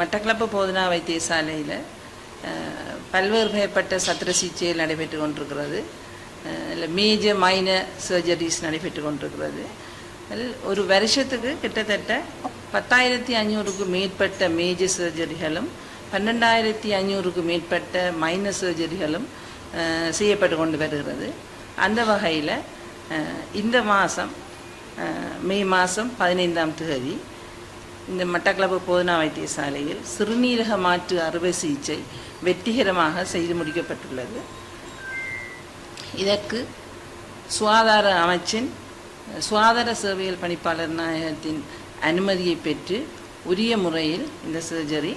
மட்டக்களப்பு போதனா வைத்தியசாலையில் பல்வேறு வகைப்பட்ட சத்திர சிகிச்சைகள் நடைபெற்று கொண்டிருக்கிறது. இல்லை மேஜர் மைனர் சர்ஜரிஸ் நடைபெற்று கொண்டிருக்கிறது. ஒரு வருஷத்துக்கு கிட்டத்தட்ட பத்தாயிரத்தி ஐநூறுக்கு மேற்பட்ட மேஜர் சர்ஜரிகளும் பன்னெண்டாயிரத்தி ஐநூறுக்கு மேற்பட்ட மைனர் சர்ஜரிகளும் செய்யப்பட்டு கொண்டு வருகிறது. அந்த வகையில் இந்த மாதம் மே மாதம் பதினைந்தாம் தேதி இந்த மட்டக்களப்பு போதனா வைத்தியசாலையில் சிறுநீரக மாற்று அறுவை சிகிச்சை வெற்றிகரமாக செய்து முடிக்கப்பட்டுள்ளது. இதற்கு சுகாதார அமைச்சின் சுகாதார சேவைகள் பணிப்பாளர் நாயகத்தின் அனுமதியை பெற்று உரிய முறையில் இந்த சர்ஜரி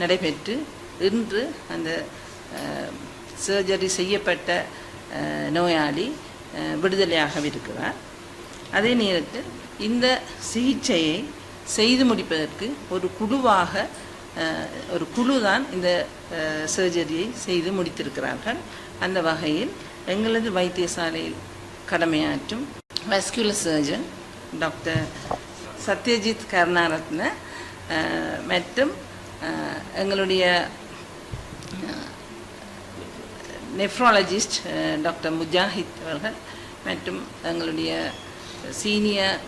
நடைபெற்று இன்று அந்த சர்ஜரி செய்யப்பட்ட நோயாளி விடுதலையாக இருக்கிறார் அதே நேரத்தில் இந்த சிகிச்சையை செய்து முடிப்பதற்கு ஒரு குழுவாக ஒரு குழு தான் இந்த சர்ஜரியை செய்து முடித்திருக்கிறார்கள். அந்த வகையில் எங்களது வைத்தியசாலையில் கடமையாற்றும் vascular surgeon doctor Satyajith Karunaratne மற்றும் எங்களுடைய நெஃப்ராலஜிஸ்ட் டாக்டர் முஜாஹித் அவர்கள் மற்றும் எங்களுடைய senior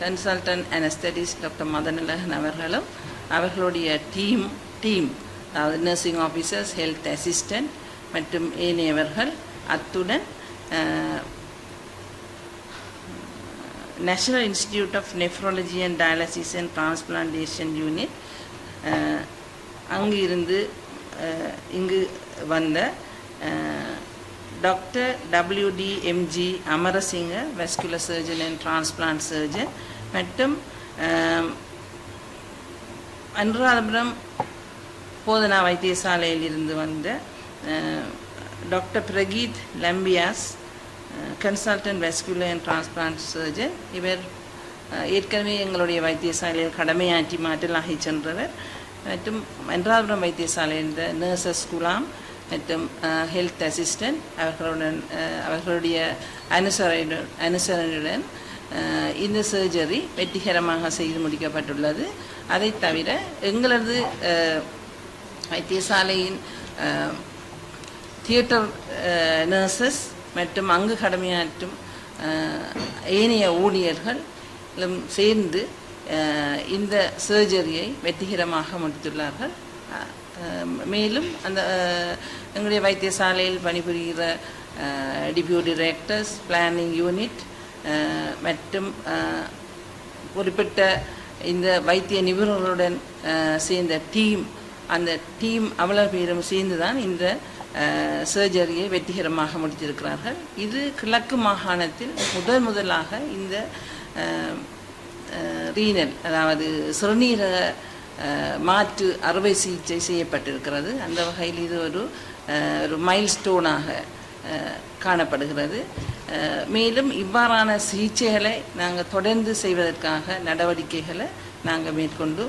consultant anaesthetist doctor Madanalagan அவர்களும் அவர்களுடைய டீம் டீம் அதாவது நர்சிங் ஆஃபீஸர்ஸ் ஹெல்த் அசிஸ்டன்ட் மற்றும் ஏனையவர்கள் அத்துடன் National Institute of Nephrology and Dialysis and Transplantation Unit அங்கு இருந்து இங்கு வந்த doctor WDMG Amarasinghe vascular surgeon and transplant surgeon மற்றும் அனுராதபுரம் போதனா வைத்தியசாலையிலிருந்து வந்த doctor Prageeth Lambiyas consultant vascular and transplant surgeon இவர் ஏற்கனவே எங்களுடைய வைத்தியசாலையில் கடமையாற்றி மாற்றலாகி சென்றவர். மற்றும் அன்றாபுரம் வைத்தியசாலையில் இருந்த நர்சஸ் குலாம் மற்றும் ஹெல்த் அசிஸ்டன்ட் அவர்களுடன் அவர்களுடைய அனுசரணையுடன் அனுசரணையுடன் இந்த சர்ஜரி வெற்றிகரமாக செய்து முடிக்கப்பட்டுள்ளது. அதை தவிர எங்களது வைத்தியசாலையின் தியேட்டர் நர்சஸ் மற்றும் அங்கு கடமையாற்றும் ஏனைய ஊழியர்களும் சேர்ந்து இந்த சர்ஜரியை வெற்றிகரமாக முடித்துள்ளார்கள். மேலும் அந்த எங்களுடைய வைத்தியசாலையில் பணிபுரிகிற டிபியூ டிரெக்டர்ஸ் பிளானிங் யூனிட் மற்றும் குறிப்பிட்ட இந்த வைத்திய நிபுணர்களுடன் சேர்ந்த டீம் அந்த டீம் அவ்வளவு பேரும் சேர்ந்து தான் இந்த சர்ஜரியை வெற்றிகரமாக முடித்திருக்கிறார்கள். இது கிழக்கு மாகாணத்தில் முதன் முதலாக இந்த ரீனல் அதாவது சிறுநீரக மாற்று அறுவை சிகிச்சை செய்யப்பட்டிருக்கிறது. அந்த வகையில் இது ஒரு ஒரு மைல்ஸ்டோனாக காணப்படுகிறது. மேலும் இவ்வாறான சிகிச்சைகளை நாங்கள் தொடர்ந்து செய்வதற்காக நடவடிக்கைகளை நாங்கள் மேற்கொண்டு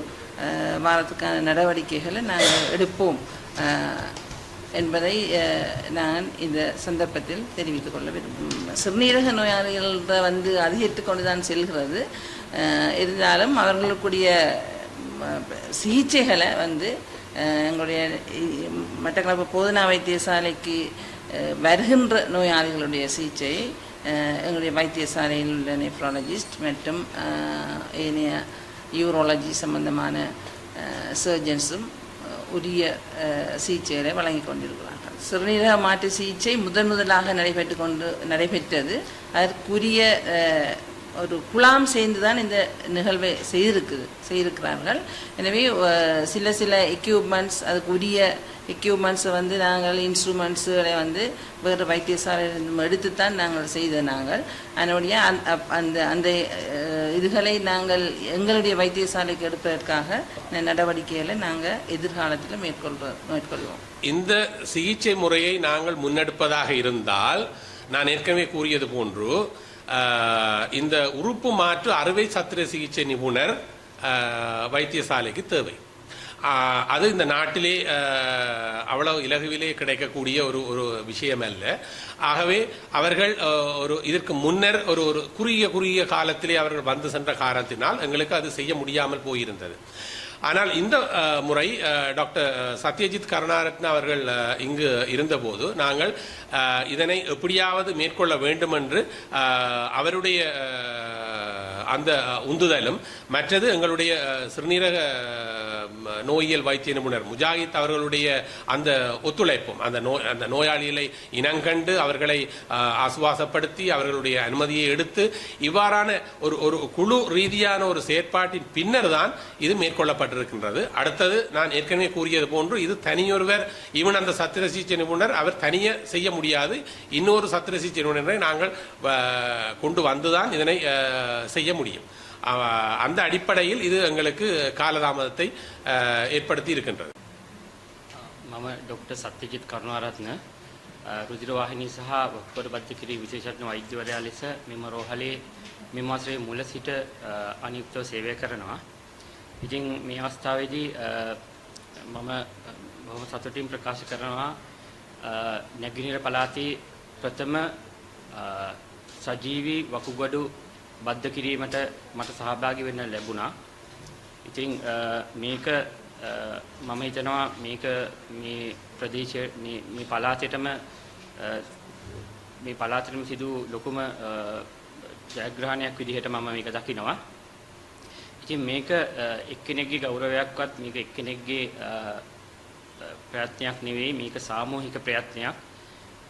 வாரத்துக்கான நடவடிக்கைகளை நாங்கள் எடுப்போம். என்பதை நான் இந்த சந்தர்ப்பத்தில் தெரிவித்துக் கொள்ள விரும்பும் சிறுநீரக நோயாளிகள் வந்து அதிகரித்து கொண்டு தான் செல்கிறது. இருந்தாலும் அவர்களுக்குரிய சிகிச்சைகளை வந்து எங்களுடைய மட்டக்களப்பு போதனா வைத்தியசாலைக்கு வருகின்ற நோயாளிகளுடைய சிகிச்சையை எங்களுடைய வைத்தியசாலையில் உள்ள நெஃப்ராலஜிஸ்ட் மற்றும் ஏனைய யூரோலஜி சம்பந்தமான சர்ஜன்ஸும் உரிய சிகிச்சைகளை வழங்கி கொண்டிருக்கிறார்கள். சிறுநீரக மாற்று சிகிச்சை முதன் முதலாக நடைபெற்று கொண்டு நடைபெற்றது. அதற்குரிய ஒரு குழாம் சேர்ந்து தான் இந்த நிகழ்வை செய்திருக்குது செய்திருக்கிறார்கள். எனவே சில சில எக்யூப்மெண்ட்ஸ் அதுக்கு உரிய எக்யூப்மெண்ட்ஸை வந்து நாங்கள் இன்ஸ்ட்ருமெண்ட்ஸுகளை வந்து வேறு வைத்தியசாலையிலிருந்து எடுத்து தான் நாங்கள் செய்த நாங்கள். அதனுடைய அந்த அப்- அந்த அந்த இதுகளை நாங்கள் எங்களுடைய வைத்தியசாலைக்கு எடுப்பதற்காக நடவடிக்கைகளை நாங்கள் எதிர்காலத்தில் மேற்கொள்வோம் மேற்கொள்வோம். இந்த சிகிச்சை முறையை நாங்கள் முன்னெடுப்பதாக இருந்தால் நான் ஏற்கனவே கூறியது போன்று இந்த உறுப்பு மாற்று அறுவை சத்திர சிகிச்சை நிபுணர் வைத்தியசாலைக்கு தேவை. அது இந்த நாட்டிலே அவ்வளவு இலகுவிலே கிடைக்கக்கூடிய ஒரு ஒரு விஷயம் அல்ல. ஆகவே அவர்கள் ஒரு இதற்கு முன்னர் ஒரு ஒரு குறுகிய குறுகிய காலத்திலே அவர்கள் வந்து சென்ற காரணத்தினால் எங்களுக்கு அது செய்ய முடியாமல் போயிருந்தது. ஆனால் இந்த முறை டாக்டர் சத்யஜித் கருணாரத்ன அவர்கள் இங்கு இருந்தபோது நாங்கள் இதனை எப்படியாவது மேற்கொள்ள வேண்டும் என்று அவருடைய அந்த உந்துதலும் மற்றது எங்களுடைய சிறுநீரக நோயியல் வைத்திய நிபுணர் முஜாஹித் அவர்களுடைய அந்த ஒத்துழைப்பும் அந்த நோய் அந்த நோயாளிகளை இனங்கண்டு அவர்களை ஆசுவாசப்படுத்தி அவர்களுடைய அனுமதியை எடுத்து இவ்வாறான ஒரு ஒரு குழு ரீதியான ஒரு செயற்பாட்டின் பின்னர் தான் இது மேற்கொள்ளப்பட்டிருக்கின்றது. அடுத்தது நான் ஏற்கனவே கூறியது போன்று இது தனியொருவர் இவன் அந்த சத்திர சிகிச்சை நிபுணர் அவர் தனியே செய்ய முடியாது. இன்னொரு சத்திர சிகிச்சை நிபுணரை நாங்கள் கொண்டு வந்துதான் இதனை செய்ய முடியும். அந்த அடிப்படையில் இது எங்களுக்கு காலதாமதத்தை அஹ், ஏற்படுத்தி இருக்கின்றது මම ඩොක්ට සත්‍යජිත් කරුණාරත්න රුදිරවාහිනී සහ වක්පොර බද්ධ කිරී විශේෂඥ වෛද්‍යවරයා ලෙස මෙම රෝහලේ මෙම වසරේ මුල සිට අ, අනියුක්තව සේවය කරනවා. ඉතින් මේ අවස්ථාවේදී අ, මම අ, බොහොම සතුටින් ප්‍රකාශ කරනවා අ, නැගෙනහිර පළාතේ ප්‍රථම අ, සජීවී වකුගඩු බද්ධ කිරීමට මට සහභාගී වෙන්න ලැබුණා. ඉතින් අ, මේක අ, මම හිතනවා මේක මේ ප්‍රදේශය මේ මේ පළාතේටම අ, මේ පළාතේටම සිදු ලොකුම අ, ජයග්‍රහණයක් විදිහට මම මේක දකිනවා. ඉතින් මේක අ, එක්කෙනෙක්ගේ ගෞරවයක්වත් මේක එක්කෙනෙක්ගේ අ, අ, ප්‍රයත්නයක් නෙවෙයි මේක සාමූහික ප්‍රයත්නයක්.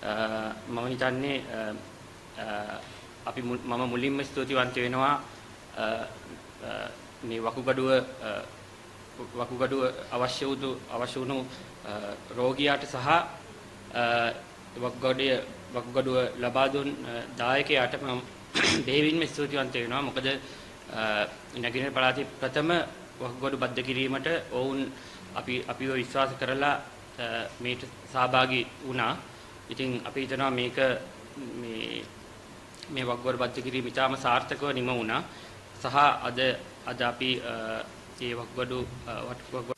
අ, මම හිතන්නේ අ, අ, අපි මුල්- මම මුලින්ම ස්තුතිවන්ත වෙනවා අ, අ, මේ වකුගඩුව අ, වකුගඩුව අවශ්‍ය වූ අවශ්‍ය වුණු අ, රෝගියාට සහ අ, වකුගඩුව වකුගඩුව ලබා දුන් අ, දායකයාට මම දෙවින්ම ස්තුතිවන්ත වෙනවා මොකද අ, නැගෙනහිර පළාතේ ප්‍රථම වකුගඩු බද්ධ කිරීමට ඔවුන් අපි අපිව විශ්වාස කරලා අ, මේට සහභාගී වුණා. ඉතින් අපි හිතනවා මේක මේ මේ වක්ගොඩ බද්ධ කිරීම ඉතාම සාර්ථකව නිම වුණා. සහ අද අද අපි අ, ඒ වක්ගොඩු අ, වක්ගොඩු